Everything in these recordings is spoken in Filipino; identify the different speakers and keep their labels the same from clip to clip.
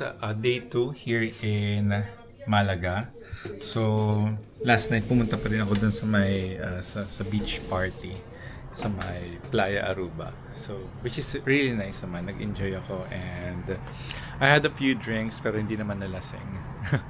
Speaker 1: guys, uh, day 2 here in Malaga. So, last night pumunta pa rin ako dun sa may uh, sa, sa beach party sa may Playa Aruba. So, which is really nice naman. Nag-enjoy ako and I had a few drinks pero hindi naman nalasing.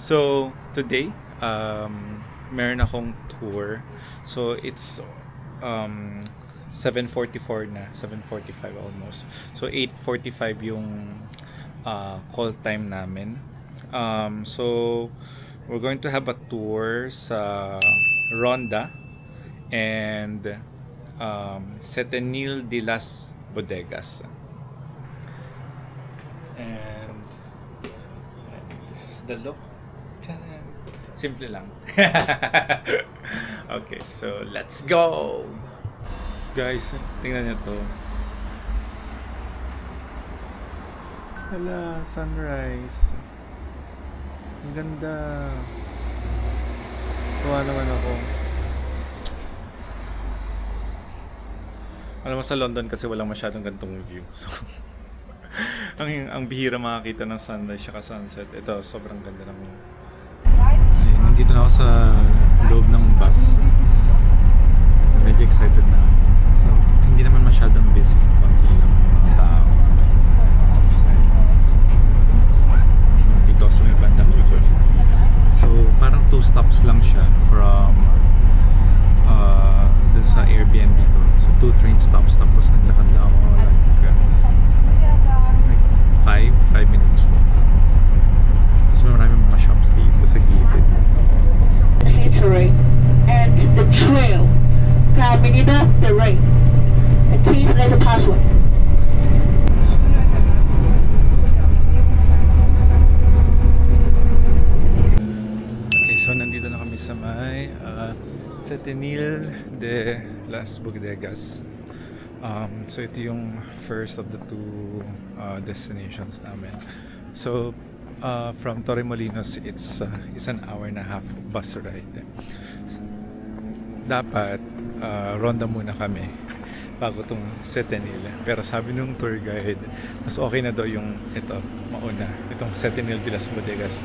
Speaker 1: so, today, um, meron akong tour. So, it's um, 7.44 na, 7.45 almost. So 8.45 yung uh, call time namin. Um, so we're going to have a tour sa Ronda and um, Setenil de las Bodegas. And, and this is the look. Simple lang. okay, so let's go! Guys, tingnan niyo to. Hala, sunrise. Ang ganda. Tuwa naman ako. Alam mo sa London kasi walang masyadong gantong view. So, ang ang bihira makakita ng sunrise at sunset. Ito, sobrang ganda ng Ayun, nandito na ako sa loob ng bus. Medyo excited na. So, hindi naman masyadong busy. Konti lang mga tao. Parang two stops lang siya from uh, dun sa Airbnb ko. So, two train stops. Tapos naglakad lang ako like, uh, like five, five minutes. Tapos may maraming mga shops dito sa gilid.
Speaker 2: And the trail. Caminida. And please leave the password.
Speaker 1: Setenil de las Bodegas. Um, so ito yung first of the two uh, destinations namin. So uh, from Torremolinos, it's uh, it's an hour and a half bus ride. Dapat uh, ronda muna kami bago tong Setenil. Pero sabi nung tour guide, mas okay na daw yung ito, mauna, itong Setenil de las Bodegas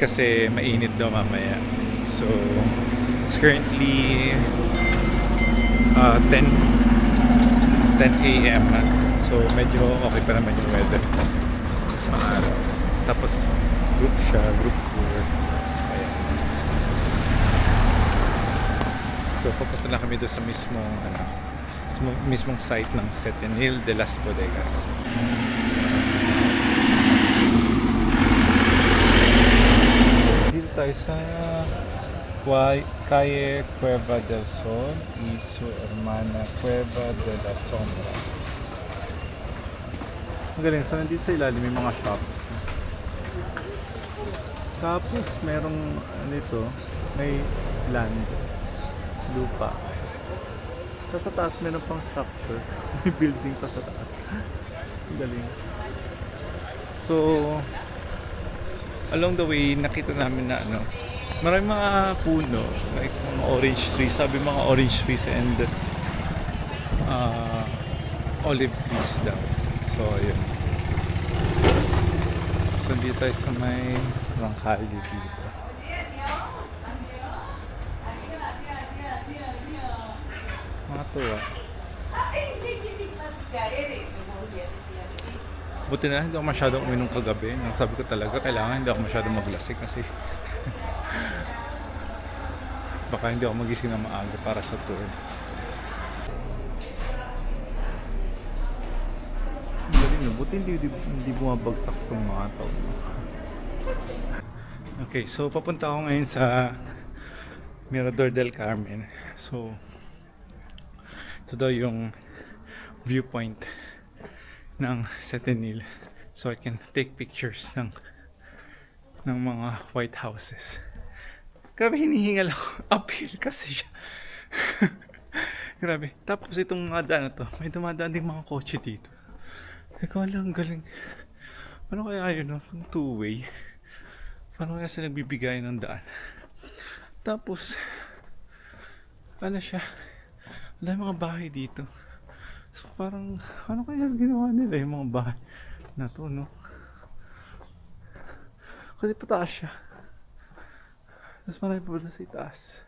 Speaker 1: kasi mainit daw mamaya. So, it's currently uh, 10 10 a.m. na. So, medyo okay pa naman yung weather. Maaraw. Tapos, group siya, group tour. Ayan. So, papunta na kami doon sa mismong, ano, sa mismong site ng Setenil de las Bodegas. Dito tayo sa Calle Cueva del Sol y su hermana Cueva de la Sombra. Ang galing. So, sa ilalim may mga shops. Tapos, merong dito, may land, lupa. Tapos sa taas, meron pang structure. May building pa sa taas. Ang. So, along the way, nakita namin na ano, maraming mga puno, like mga orange trees, sabi mga orange trees and uh, olive trees daw. So, ayun. So, dito tayo sa may Rangkali dito. Mga tuwa. Buti na hindi ako masyadong uminom kagabi. Nung sabi ko talaga, kailangan hindi ako masyadong maglasik kasi baka hindi ako magising na maaga para sa tour. Galing no? Buti hindi, hindi, hindi bumabagsak itong mga tao. okay, so papunta ako ngayon sa Mirador del Carmen. So, ito daw yung viewpoint ng Setenil. So I can take pictures ng ng mga white houses. Grabe hinihingal ako. Uphill kasi siya. Grabe. Tapos itong mga daan na to, may dumadaan din mga kotse dito. Teka lang, galing. Ano kaya yun, no? Kung two-way. Paano kaya sila nagbibigay ng daan? Tapos, ano siya? Wala mga bahay dito. So parang, ano kaya ginawa nila yung mga bahay na to, no? Kasi pataas siya. Mas marami ba sa itaas?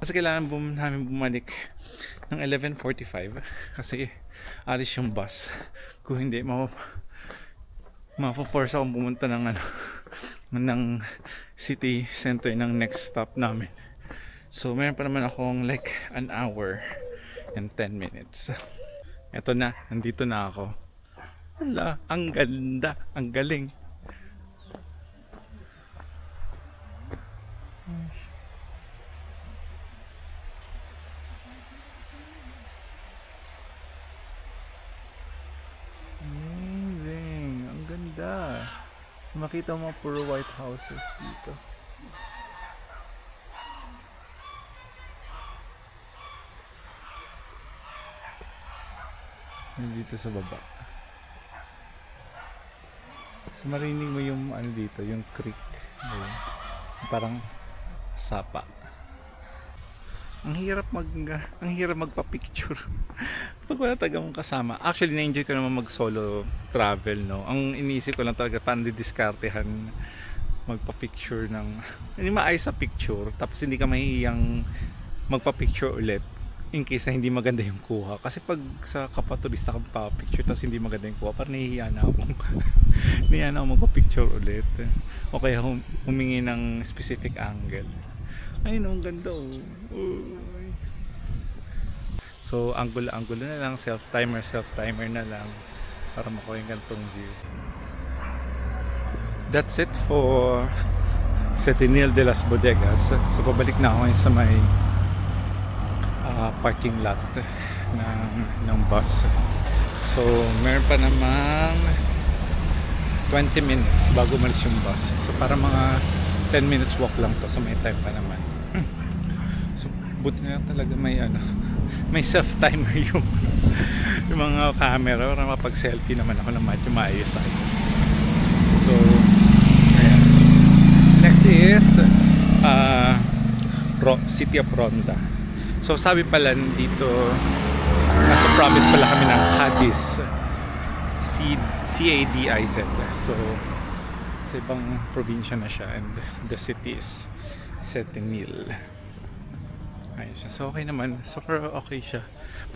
Speaker 1: Kasi kailangan bum namin bumalik ng 11.45 kasi alis yung bus. Kung hindi, ma ma-force akong pumunta ng ano ng city center ng next stop namin. So, meron pa naman akong like an hour and 10 minutes. Eto na, nandito na ako. Hala, ang ganda, ang galing. Amazing, ang ganda. So, makita mo puro white houses dito. Dito sa baba. So marinig mo yung ano dito, yung creek. Ayun. Parang sapa. Ang hirap mag ang hirap magpa-picture. Pag wala taga mong kasama. Actually, na-enjoy ko naman mag-solo travel, no. Ang iniisip ko lang talaga paano didiskartehan magpa-picture ng hindi maayos sa picture tapos hindi ka mahihiyang magpa-picture ulit in case na hindi maganda yung kuha. Kasi pag sa kapaturista ka pa picture tapos hindi maganda yung kuha, parang nahihiya na ako. nahihiya na ako magpa-picture ulit. O kaya hum- humingi ng specific angle. Ayun, ang ganda oh. Uy. So, angulo-angulo na lang, self-timer, self-timer na lang para makuha yung gantong view. That's it for Setinil de las Bodegas. So, pabalik na ako sa may ah, parking lot ng, ng bus. So, meron pa namang 20 minutes bago umalis yung bus. So, para mga 10 minutes walk lang to. So, may time pa naman. So, buti na talaga may ano, may self-timer yung yung mga camera para mapag-selfie naman ako ng medyo maayos-ayos. So, ayan. Next is uh, Ro- City of Ronda. So sabi pala dito nasa province pala kami ng Cadiz. C C-A-D-I-Z. So sa ibang probinsya na siya and the city is Setenil. Ayun siya. So okay naman. So far okay siya.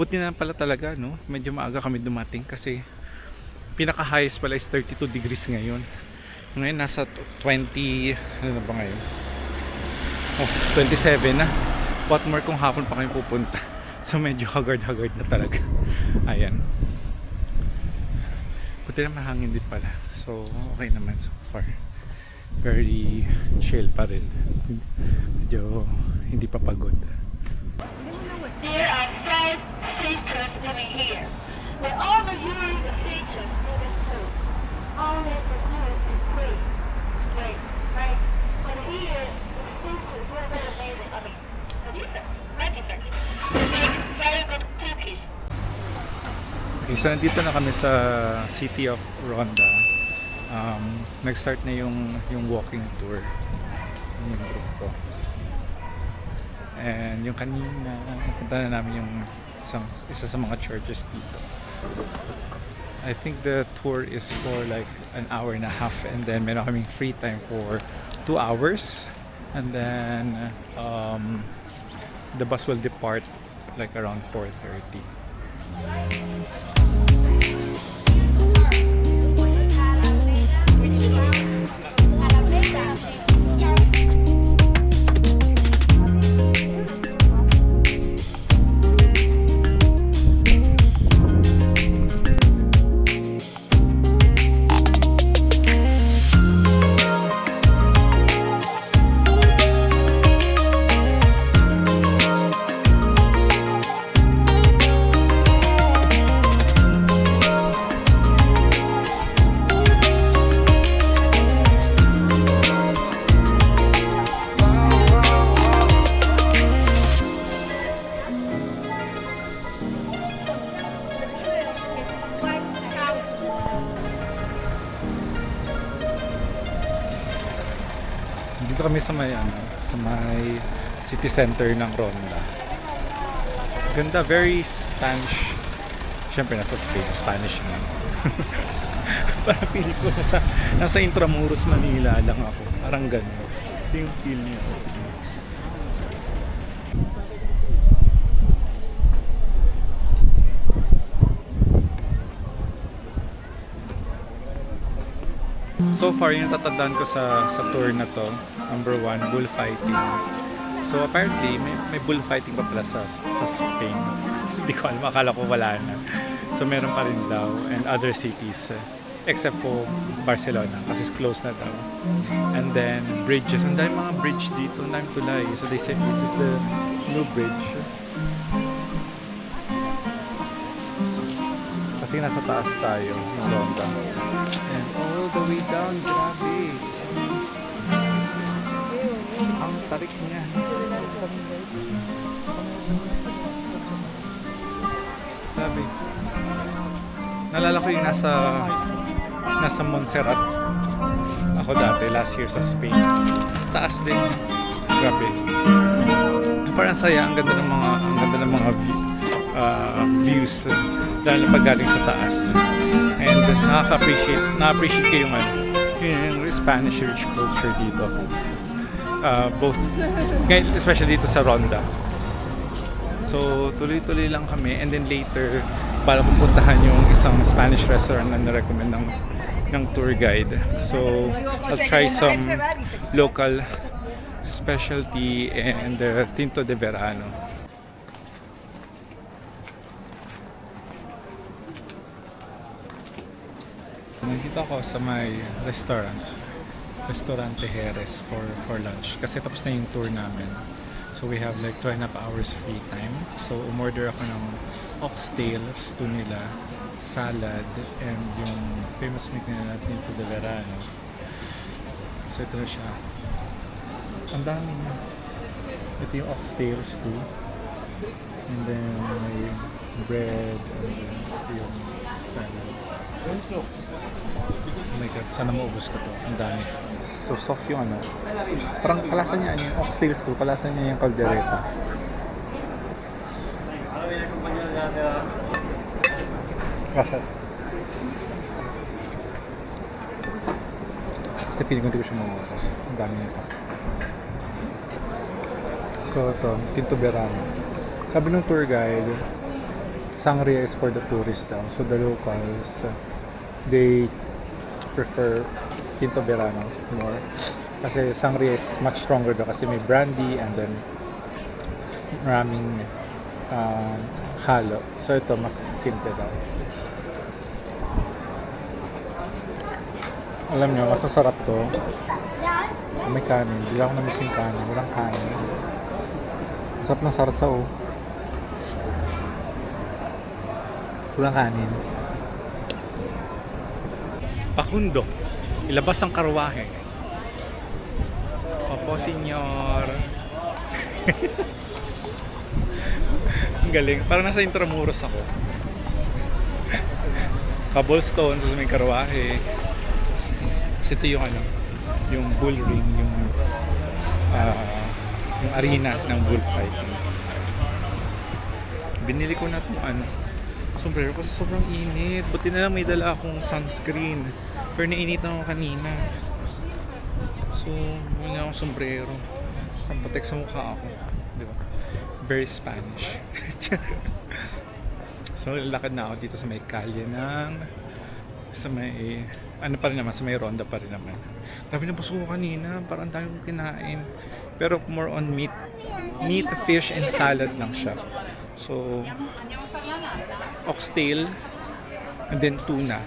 Speaker 1: Buti na pala talaga no. Medyo maaga kami dumating kasi pinaka highest pala is 32 degrees ngayon. Ngayon nasa 20 ano na ba ngayon? Oh, 27 na. What more kung hapon pa kami pupunta. So medyo haggard-haggard na talaga. Ayan. Buti na mahangin din pala. So okay naman so far. Very chill pa rin. Medyo hindi pa pagod.
Speaker 2: There are five sisters living here. With all of you the sisters living close. All they can do is pray. Pray, right? But here, the sisters, we're very amazing. I mean, the difference, the difference. They make very good cookies.
Speaker 1: Okay, so nandito na kami sa city of Ronda. Um, nag-start na yung yung walking tour Yun yung group ko. And yung kanina, napunta na namin yung isang, isa sa mga churches dito. I think the tour is for like an hour and a half and then meron kaming free time for two hours and then um, the bus will depart like around 4.30 sa may ano, sa may city center ng Ronda. Ganda, very Spanish. Siyempre nasa Spain, Spanish naman. Parang feel ko nasa, nasa Intramuros, Manila lang ako. Parang ganun. Ito yung feel niya. So far, yung tatandaan ko sa sa tour na to, number one, bullfighting. So apparently, may, may bullfighting pa pala sa, sa Spain. Hindi ko alam, akala ko wala na. So meron pa rin daw and other cities except for Barcelona kasi close na daw. And then bridges, ang dami mga bridge dito, ang dami tulay. So they say this is the new bridge. Kasi nasa taas tayo, ng Ronda. All the way down, grabe. Ang tarik niya. Grabe. Nalala ko yung nasa nasa Montserrat ako dati last year sa Spain. Taas din. Grabe. Parang saya, ang ganda ng mga ang ganda ng mga view, ah, views lalo pag galing sa taas. And nakaka-appreciate, na-appreciate ko yung ano, yung Spanish rich culture dito. Ah, both, especially dito sa Ronda. So, tuloy-tuloy lang kami. And then later, para pupuntahan yung isang Spanish restaurant na nirecommend ng, ng tour guide. So, I'll try some local specialty and uh, Tinto de Verano. Nandito ako sa may restaurant. Restaurante Jerez for, for lunch. Kasi tapos na yung tour namin. So we have like 2 and a half hours free time. So umorder ako ng oxtail, stew nila, salad, and yung famous meat nila natin ito de verano. So ito na siya. Ang dami niya. Ito yung oxtail stew. And then may bread, and then yung salad. Oh my god, sana maubos ko to. Ang dami. So soft yung ano. Parang kalasan niya ano yung oxtail stew, kalasan niya yung caldereta. Gracias. Kasi feeling ko hindi ko siya maubos. Ang dami nito. So ito, Tinto Verano. Sabi ng tour guide, Sangria is for the tourists daw. So the locals, uh, they prefer Tinto Verano more. Kasi Sangria is much stronger daw kasi may brandy and then maraming um, halo. So ito mas simple daw. Alam nyo, masasarap to. May kanin. Hindi ako na-miss yung kanin. Walang kanin. Masarap ng sarsa oh. Walang kanin. Pakundo. Ilabas ang karwahe. Opo, senyor. ang galing. Parang nasa Intramuros ako. Cobblestone sa may karwahe. Kasi ito yung ano, yung bull ring, yung ah, yung arena ng bullfighting. Binili ko na itong ano, sombrero kasi sobrang init. Buti na lang may dala akong sunscreen. Pero nainit na ako kanina. So, wala akong sombrero. Ang patek sa mukha ako. Di ba? Very Spanish. so, lakad na ako dito sa may kalye ng sa may ano pa rin naman, sa may ronda pa rin naman. Grabe na busog ko kanina, parang tayo kinain. Pero more on meat, meat, fish, and salad lang siya. So, oxtail, and then tuna,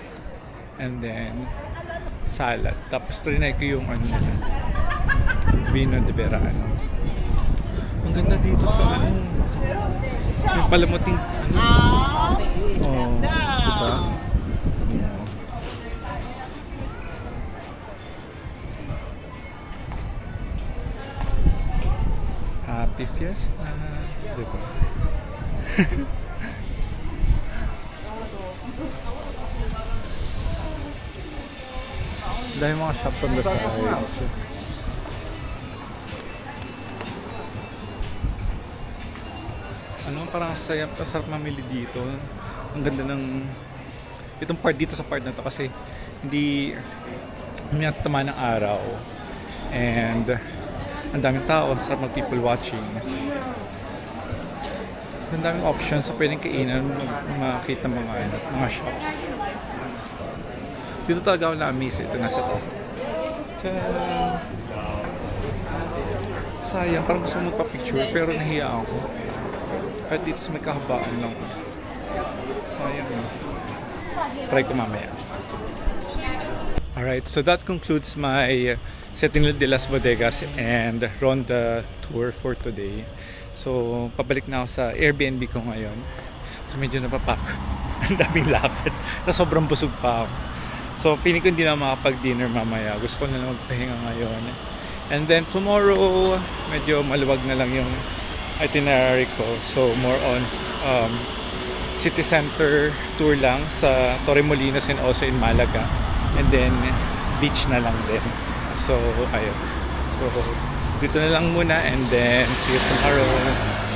Speaker 1: and then salad. Tapos trinay ko yung ano nila, vino de verano. Ang ganda dito sa ano, yung palamuting ano. Oh, diba? Happy Fiesta! Diba? Dahil mga shop on the sides. Ano, parang saya, sarap mamili dito. Ang ganda ng itong part dito sa part na to kasi hindi hindi natama ng araw and ang daming tao, sarap mag people watching. Ang daming options sa pwedeng kainan, makita mga, ano, mga shops. Dito talaga ako na-amaze ito, nasa taas. Tadaan! Sayang, parang gusto mo magpa-picture pero nahiya ako. Kahit dito sa may kahabaan lang. Sayang. Try ko mamaya. Alright, so that concludes my Sentinel de las Bodegas and Ronda tour for today. So, pabalik na ako sa Airbnb ko ngayon. So, medyo napapakot. Ang daming lakad. Na sobrang busog pa ako. So, feeling ko hindi na makapag-dinner mamaya. Gusto ko na lang magpahinga ngayon. And then tomorrow, medyo maluwag na lang yung itinerary ko. So, more on um, city center tour lang sa Torremolinos and also in Malaga. And then, beach na lang din. So, ayun. So, dito na lang muna and then see you tomorrow.